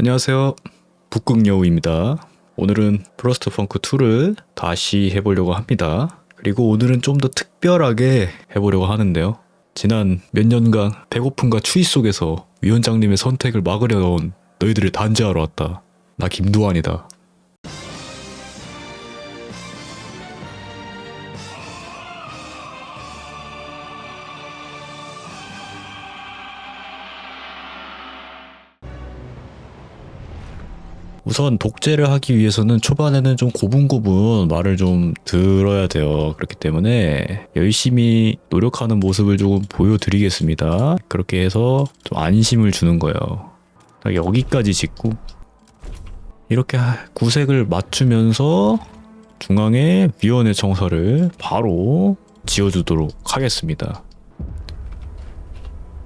안녕하세요. 북극여우입니다. 오늘은 프로스트 펑크 2를 다시 해보려고 합니다. 그리고 오늘은 좀 더 특별하게 해보려고 하는데요. 지난 몇 년간 배고픔과 추위 속에서 위원장님의 선택을 막으려던 너희들을 단죄하러 왔다. 나 김두한이다. 우선 독재를 하기 위해서는 초반에는 좀 고분고분 말을 좀 들어야 돼요. 그렇기 때문에 열심히 노력하는 모습을 조금 보여드리겠습니다. 그렇게 해서 좀 안심을 주는 거예요. 딱 여기까지 짓고 이렇게 구색을 맞추면서 중앙에 위원회 청사를 바로 지어주도록 하겠습니다.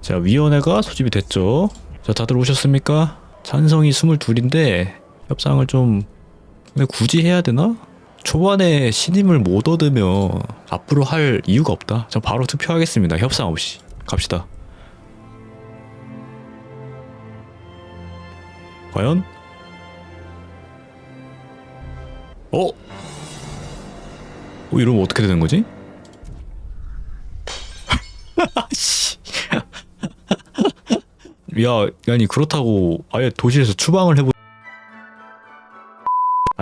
자, 위원회가 소집이 됐죠. 자, 다들 오셨습니까? 찬성이 22인데 협상을 좀 근데 굳이 해야 되나? 초반에 신임을 못 얻으면 앞으로 할 이유가 없다. 저 바로 투표하겠습니다. 협상 없이 갑시다. 과연? 어? 어 이러면 어떻게 되는 거지? 씨. 야, 아니 그렇다고 아예 도시에서 추방을 해보.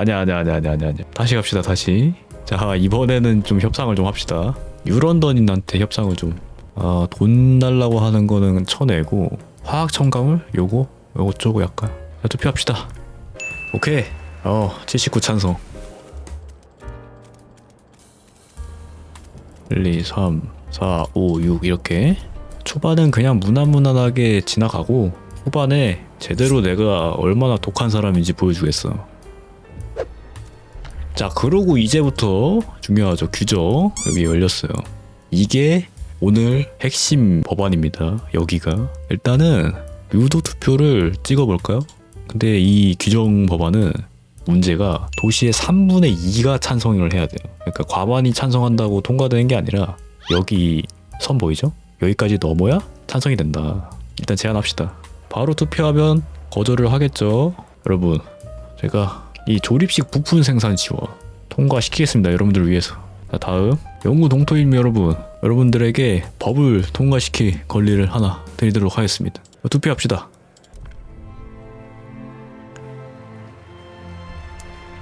아니야, 아니야, 아니야, 아니야, 아니야. 아니야. 다시 갑시다, 다시. 자, 이번에는 좀 협상을 좀 합시다. 유런던인한테 협상을 좀. 아, 돈 달라고 하는 거는 쳐내고 화학 첨가물 요거 요거 쪼고 약간 자, 투표합시다. 오케이. 어, 79 찬성. 1, 2, 3, 4, 5, 6 이렇게 초반은 그냥 무난무난하게 지나가고 후반에 제대로 내가 얼마나 독한 사람인지 보여주겠어. 자, 그러고 이제부터 중요하죠. 규정 여기 열렸어요. 이게 오늘 핵심 법안입니다. 여기가 일단은 유도 투표를 찍어볼까요? 근데 이 규정 법안은 문제가 도시의 3분의 2가 찬성을 해야 돼요. 그러니까 과반이 찬성한다고 통과되는 게 아니라 여기 선 보이죠? 여기까지 넘어야 찬성이 된다. 일단 제안합시다. 바로 투표하면 거절을 하겠죠. 여러분, 제가 이 조립식 부품 생산 지원 통과시키겠습니다. 여러분들을 위해서. 자, 다음 연구 동토임 여러분, 여러분들에게 법을 통과시킬 권리를 하나 드리도록 하겠습니다. 투표합시다.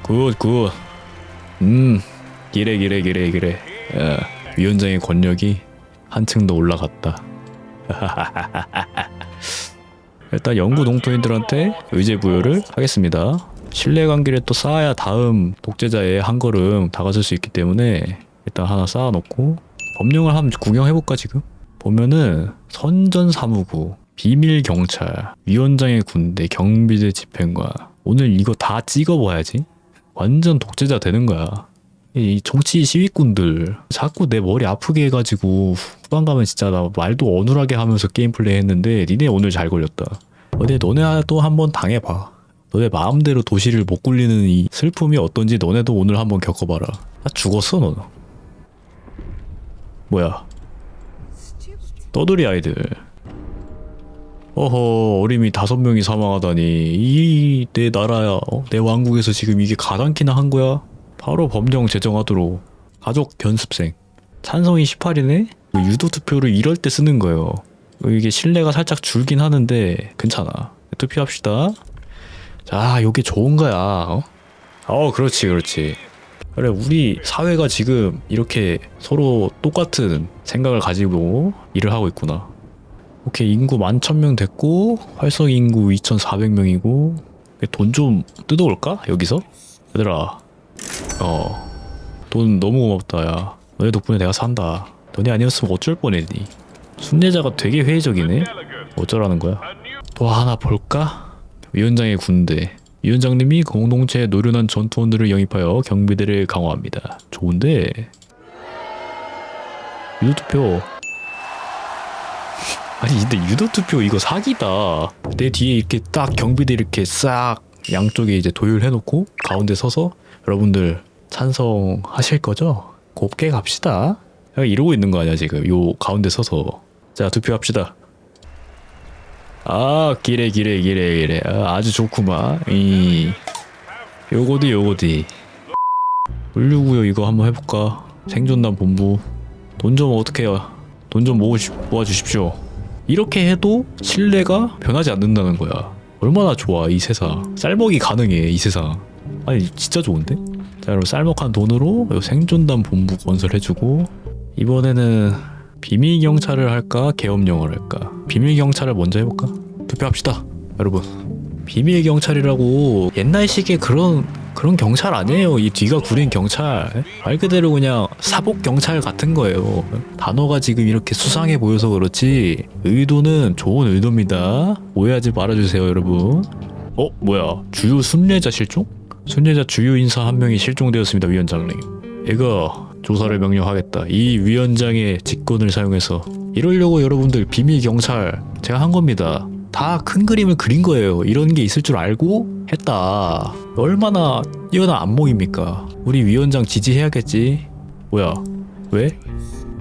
굿, 굿. 음, 기래, 기래, 기래, 기래. 야, 위원장의 권력이 한층 더 올라갔다. 일단 연구 동토인들한테 의제 부여를 하겠습니다. 신뢰관계를 또 쌓아야 다음 독재자의 한 걸음 다가설 수 있기 때문에 일단 하나 쌓아놓고 법령을 한번 구경해볼까 지금? 보면은 선전사무부, 비밀경찰, 위원장의 군대, 경비대 집행관 오늘 이거 다 찍어봐야지. 완전 독재자 되는 거야. 이 정치 시위꾼들 자꾸 내 머리 아프게 해가지고 후반 가면 진짜 나 말도 어눌하게 하면서 게임 플레이 했는데 니네 오늘 잘 걸렸다. 어디 너네도 한번 당해봐 너네 마음대로 도시를 못 굴리는 이 슬픔이 어떤지 너네도 오늘 한번 겪어봐라. 나 죽었어 너는 뭐야? 떠돌이 아이들. 어허 어림이 다섯 명이 사망하다니. 이 내 나라야. 어? 내 왕국에서 지금 이게 가당키나 한 거야? 바로 법령 제정하도록. 가족 견습생. 찬성이 18이네? 유도 투표를 이럴 때 쓰는 거예요. 이게 신뢰가 살짝 줄긴 하는데 괜찮아. 투표합시다 자 요게 좋은 거야 어? 어 그렇지 그렇지. 그래 우리 사회가 지금 이렇게 서로 똑같은 생각을 가지고 일을 하고 있구나. 오케이 인구 11,000명 됐고 활성 인구 2,400명이고 돈 좀 뜯어올까 여기서? 얘들아. 어 돈 너무 고맙다 야. 너네 덕분에 내가 산다. 너네 아니었으면 어쩔 뻔했니? 순례자가 되게 회의적이네. 어쩌라는 거야? 또 하나 볼까 위원장의 군대 위원장님이 공동체 노련한 전투원들을 영입하여 경비대를 강화합니다. 좋은데. 유도투표. 아니 근데 유도투표 이거 사기다. 내 뒤에 이렇게 딱 경비대 이렇게 싹 양쪽에 이제 도율해놓고 가운데 서서 여러분들 찬성하실 거죠? 곱게 갑시다. 이러고 있는 거 아니야 지금? 요 가운데 서서. 자 투표합시다 아 기래 기래 기래 기래. 아, 아주 좋구만. 이 요거디 요거디. 물류구요 이거 한번 해볼까? 생존단 본부. 돈 좀 어떻게 해요? 돈 좀 모아주십시오. 이렇게 해도 신뢰가 변하지 않는다는 거야. 얼마나 좋아 이 세상. 쌀먹이 가능해 이 세상. 아니 진짜 좋은데? 자 여러분 쌀먹한 돈으로 요 생존단 본부 건설해주고 이번에는 비밀 경찰을 할까 영어를 할까? 비밀 경찰을 먼저 해볼까? 투표합시다 여러분. 비밀 경찰이라고 옛날식의 그런 그런 경찰 아니에요. 이 뒤가 구린 경찰. 말 그대로 그냥 사복 경찰 같은 거예요. 단어가 지금 이렇게 수상해 보여서 그렇지 의도는 좋은 의도입니다. 오해하지 말아주세요 여러분. 어 뭐야? 주요 순례자 실종? 순례자 주요 인사 한 명이 실종되었습니다 위원장님. 이거 조사를 명령하겠다. 이 위원장의 직권을 사용해서. 이러려고 여러분들 비밀 경찰 제가 한 겁니다. 다 큰 그림을 그린 거예요. 이런 게 있을 줄 알고 했다. 얼마나 뛰어난 안목입니까? 우리 위원장 지지해야겠지? 뭐야? 왜?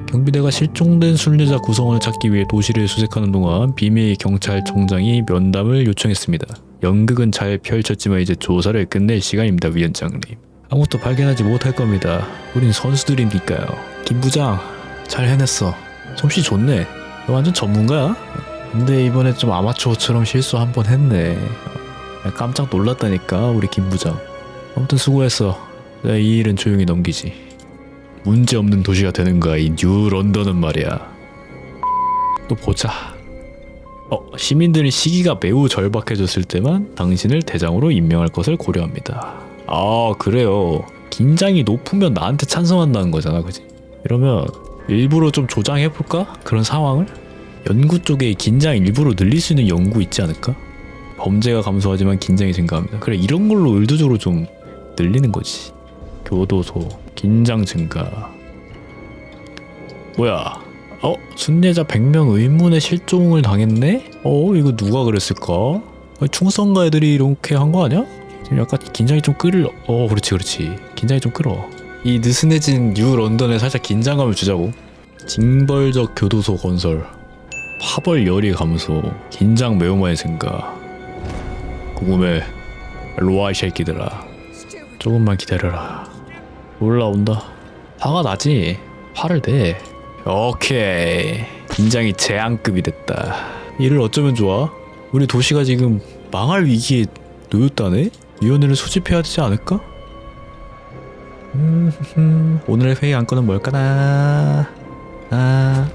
경비대가 실종된 순례자 구성원을 찾기 위해 도시를 수색하는 동안 비밀 경찰청장이 면담을 요청했습니다. 연극은 잘 펼쳤지만 이제 조사를 끝낼 시간입니다, 위원장님. 아무것도 발견하지 못할 겁니다. 우린 선수들이니까요. 김 부장, 잘 해냈어. 솜씨 좋네. 너 완전 전문가야? 근데 이번에 좀 아마추어처럼 실수 한 번 했네. 깜짝 놀랐다니까, 우리 김 부장. 아무튼 수고했어. 내가 이 일은 조용히 넘기지. 문제 없는 도시가 되는 거야 이뉴 런던은 말이야. 또 보자. 어 시민들의 시기가 매우 절박해졌을 때만 당신을 대장으로 임명할 것을 고려합니다. 아 그래요. 긴장이 높으면 나한테 찬성한다는 거잖아, 그지? 이러면 일부러 좀 조장해 볼까? 그런 상황을? 연구 쪽에 긴장 일부러 늘릴 수 있는 연구 있지 않을까? 범죄가 감소하지만 긴장이 증가합니다. 그래 이런 걸로 의도적으로 좀 늘리는 거지. 교도소 긴장 증가 뭐야 어? 순례자 100명 의문의 실종을 당했네? 어 이거 누가 그랬을까? 어, 충성가 애들이 이렇게 한 거 아니야? 지금 약간 긴장이 좀 끌어 어 그렇지 그렇지 긴장이 좀 끌어 이 느슨해진 뉴 런던에 살짝 긴장감을 주자고 징벌적 교도소 건설 파벌 열이 감소 긴장 매우 많이 증가 궁금해 로아 이 새끼들아 조금만 기다려라 올라온다. 화가 나지. 화를 내. 오케이. 긴장이 제한급이 됐다. 이를 어쩌면 좋아? 우리 도시가 지금 망할 위기에 놓였다네? 위원회를 소집해야 되지 않을까? 음, 오늘의 회의 안건은 뭘까나? 아,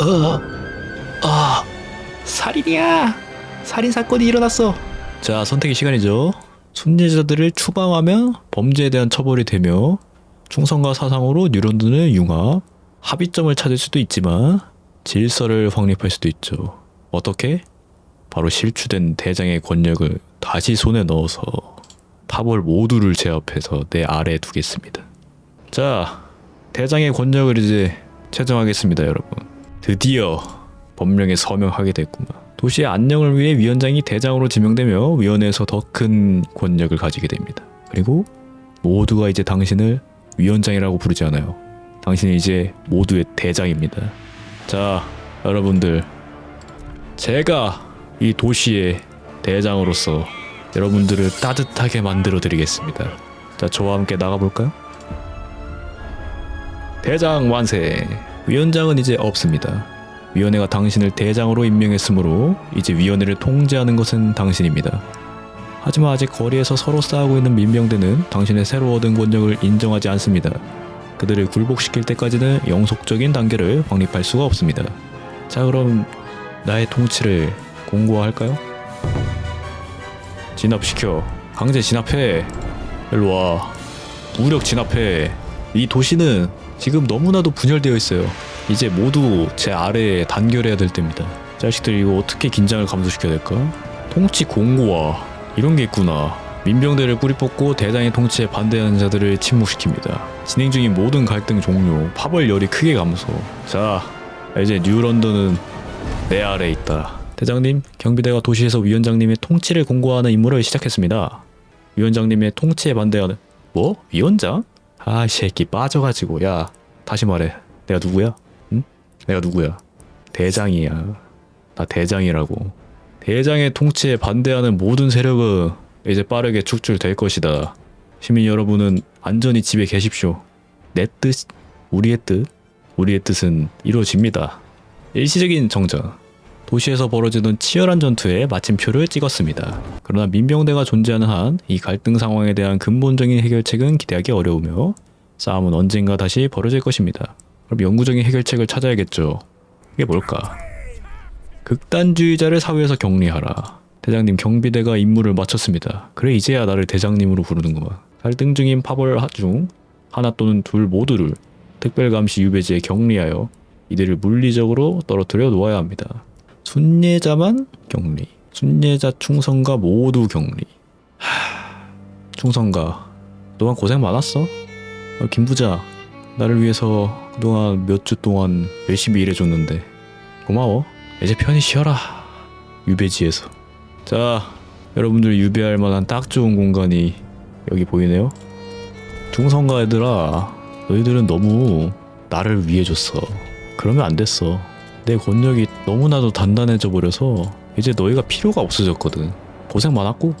어, 아, 살인이야. 살인 사건이 일어났어. 자, 선택의 시간이죠. 순례자들을 추방하면 범죄에 대한 처벌이 되며 충성과 사상으로 뉴런던을 융합, 합의점을 찾을 수도 있지만 질서를 확립할 수도 있죠. 어떻게? 바로 실추된 대장의 권력을 다시 손에 넣어서 파벌 모두를 제압해서 내 아래에 두겠습니다. 자, 대장의 권력을 이제 채정하겠습니다, 여러분. 드디어 법령에 서명하게 됐구만. 도시의 안녕을 위해 위원장이 대장으로 지명되며 위원회에서 더 큰 권력을 가지게 됩니다. 그리고 모두가 이제 당신을 위원장이라고 부르지 않아요. 당신은 이제 모두의 대장입니다. 자, 여러분들. 제가 이 도시의 대장으로서 여러분들을 따뜻하게 만들어 드리겠습니다. 자, 저와 함께 나가볼까요? 대장 완세! 위원장은 이제 없습니다. 위원회가 당신을 대장으로 임명했으므로 이제 위원회를 통제하는 것은 당신입니다. 하지만 아직 거리에서 서로 싸우고 있는 민병대는 당신의 새로 얻은 권력을 인정하지 않습니다. 그들을 굴복시킬 때까지는 영속적인 단계를 확립할 수가 없습니다. 자 그럼 나의 통치를 공고화할까요? 진압시켜 강제 진압해 일로와 무력 진압해 이 도시는 지금 너무나도 분열되어 있어요 이제 모두 제 아래에 단결해야 될 때입니다. 자식들 이거 어떻게 긴장을 감소시켜야 될까? 통치 공고화 이런 게 있구나. 민병대를 뿌리 뽑고 대장의 통치에 반대하는 자들을 침묵시킵니다. 진행 중인 모든 갈등 종료, 파벌 열이 크게 감소. 자, 이제 뉴런던은 내 아래에 있다. 대장님, 경비대가 도시에서 위원장님의 통치를 공고하는 임무를 시작했습니다. 위원장님의 통치에 반대하는 뭐? 위원장? 아, 이 새끼 빠져가지고 야 다시 말해. 내가 누구야? 내가 누구야? 대장이야. 나 대장이라고. 대장의 통치에 반대하는 모든 세력은 이제 빠르게 축출될 것이다. 시민 여러분은 안전히 집에 계십시오. 내 뜻, 우리의 뜻, 우리의 뜻은 이루어집니다. 일시적인 정전. 도시에서 벌어지던 치열한 전투에 마침표를 찍었습니다. 그러나 민병대가 존재하는 한 이 갈등 상황에 대한 근본적인 해결책은 기대하기 어려우며 싸움은 언젠가 다시 벌어질 것입니다. 그럼 영구적인 해결책을 찾아야겠죠. 이게 뭘까? 극단주의자를 사회에서 격리하라. 대장님 경비대가 임무를 마쳤습니다. 그래 이제야 나를 대장님으로 부르는구만. 갈등 중인 파벌 중 하나 또는 둘 모두를 특별감시 유배지에 격리하여 이들을 물리적으로 떨어뜨려 놓아야 합니다. 순례자만 격리. 순례자 충성가 모두 격리. 하... 충성가. 그동안 고생 많았어. 어, 김 부자. 나를 위해서 그동안 몇 주 동안 열심히 일해줬는데 고마워. 이제 편히 쉬어라. 유배지에서. 자, 여러분들 유배할 만한 딱 좋은 공간이 여기 보이네요. 중성가 애들아, 너희들은 너무 나를 위해 줬어. 그러면 안 됐어. 내 권력이 너무나도 단단해져 버려서 이제 너희가 필요가 없어졌거든. 고생 많았고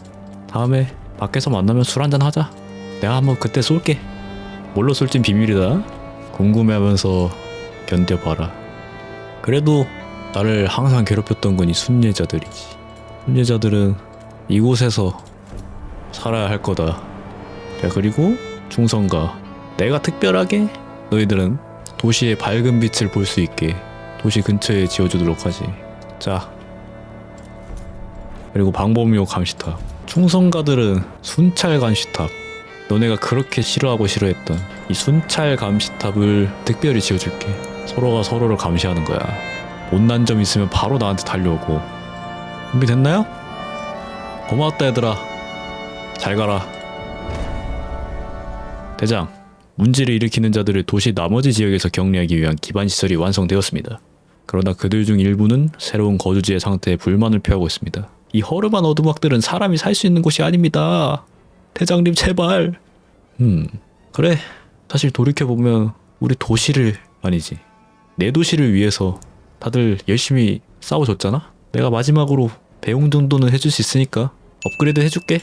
다음에 밖에서 만나면 술 한잔 하자. 내가 한번 그때 쏠게. 뭘로 쏠진 비밀이다. 궁금해하면서 견뎌봐라. 그래도 나를 항상 괴롭혔던 건 이 순례자들이지. 순례자들은 이곳에서 살아야 할 거다. 자 그리고 중성가. 내가 특별하게 너희들은 도시의 밝은 빛을 볼 수 있게 도시 근처에 지어주도록 하지. 자. 그리고 방범용 감시탑. 충성가들은 순찰 감시탑. 너네가 그렇게 싫어하고 싫어했던 이 순찰 감시탑을 특별히 지어줄게. 서로가 서로를 감시하는 거야. 못난 점 있으면 바로 나한테 달려오고. 준비됐나요? 고마웠다 얘들아. 잘 가라. 대장, 문제를 일으키는 자들을 도시 나머지 지역에서 격리하기 위한 기반 시설이 완성되었습니다. 그러나 그들 중 일부는 새로운 거주지의 상태에 불만을 표하고 있습니다. 이 허름한 어두막들은 사람이 살 수 있는 곳이 아닙니다. 대장님 제발. 음 그래 사실 돌이켜 보면 우리 도시를 아니지 내 도시를 위해서 다들 열심히 싸워줬잖아. 내가 마지막으로 배웅 정도는 해줄 수 있으니까 업그레이드 해줄게.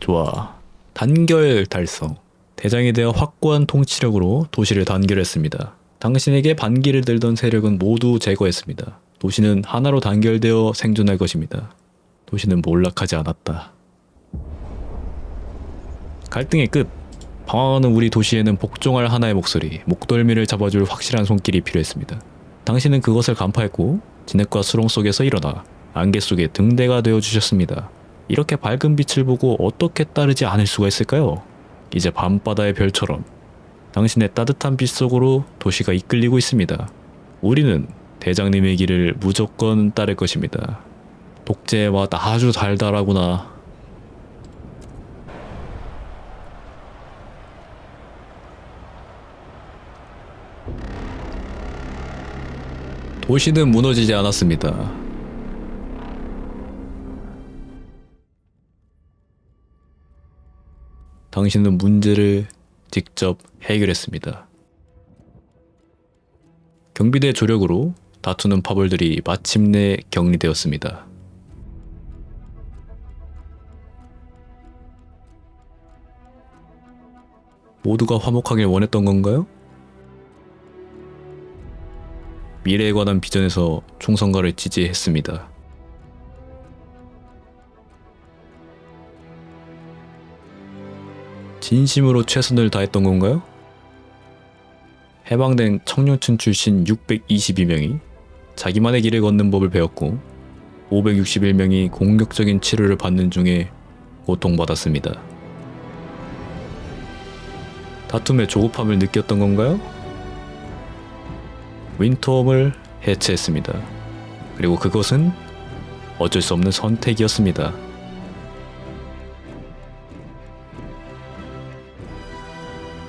좋아. 단결 달성. 대장에 대한 확고한 통치력으로 도시를 단결했습니다. 당신에게 반기를 들던 세력은 모두 제거했습니다. 도시는 하나로 단결되어 생존할 것입니다. 도시는 몰락하지 않았다. 갈등의 끝. 방황하는 우리 도시에는 복종할 하나의 목소리, 목덜미를 잡아줄 확실한 손길이 필요했습니다. 당신은 그것을 간파했고 진흙과 수렁 속에서 일어나 안개 속에 등대가 되어 주셨습니다. 이렇게 밝은 빛을 보고 어떻게 따르지 않을 수가 있을까요? 이제 밤바다의 별처럼 당신의 따뜻한 빛 속으로 도시가 이끌리고 있습니다. 우리는 대장님의 길을 무조건 따를 것입니다. 독재의 맛 아주 달달하구나. 도시는 무너지지 않았습니다. 당신은 문제를 직접 해결했습니다. 경비대 조력으로 다투는 파벌들이 마침내 격리되었습니다. 모두가 화목하길 원했던 건가요? 미래에 관한 비전에서 총선가를 지지했습니다. 진심으로 최선을 다했던 건가요? 해방된 청년층 출신 622명이 자기만의 길을 걷는 법을 배웠고 561명이 공격적인 치료를 받는 중에 고통받았습니다. 다툼의 조급함을 느꼈던 건가요? 윈터홈을 해체했습니다. 그리고 그것은 어쩔 수 없는 선택이었습니다.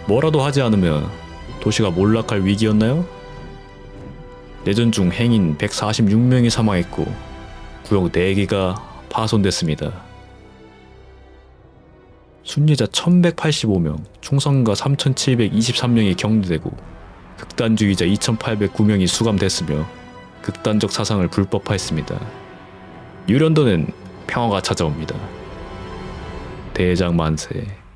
뭐라도 하지 않으면 도시가 몰락할 위기였나요? 내전 중 행인 146명이 사망했고 구역 4개가 파손됐습니다. 순례자 1185명, 충성가 3723명이 격리되고 극단주의자 2809명이 수감됐으며 극단적 사상을 불법화했습니다. 유련도는 평화가 찾아옵니다. 대장 만세.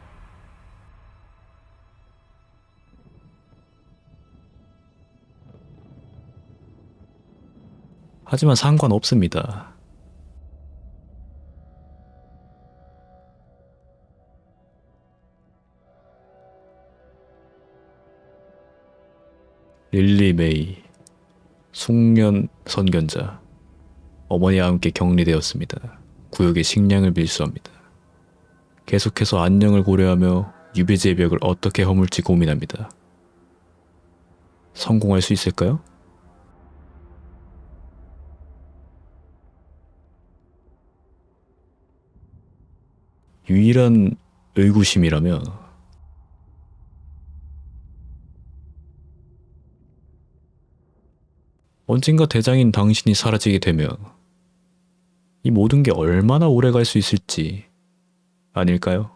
하지만 상관없습니다. 릴리 메이, 숙련 선견자, 어머니와 함께 격리되었습니다. 구역의 식량을 밀수합니다. 계속해서 안녕을 고려하며 유배지의 벽을 어떻게 허물지 고민합니다. 성공할 수 있을까요? 유일한 의구심이라면 언젠가 대장인 당신이 사라지게 되면 이 모든 게 얼마나 오래 갈 수 있을지 아닐까요?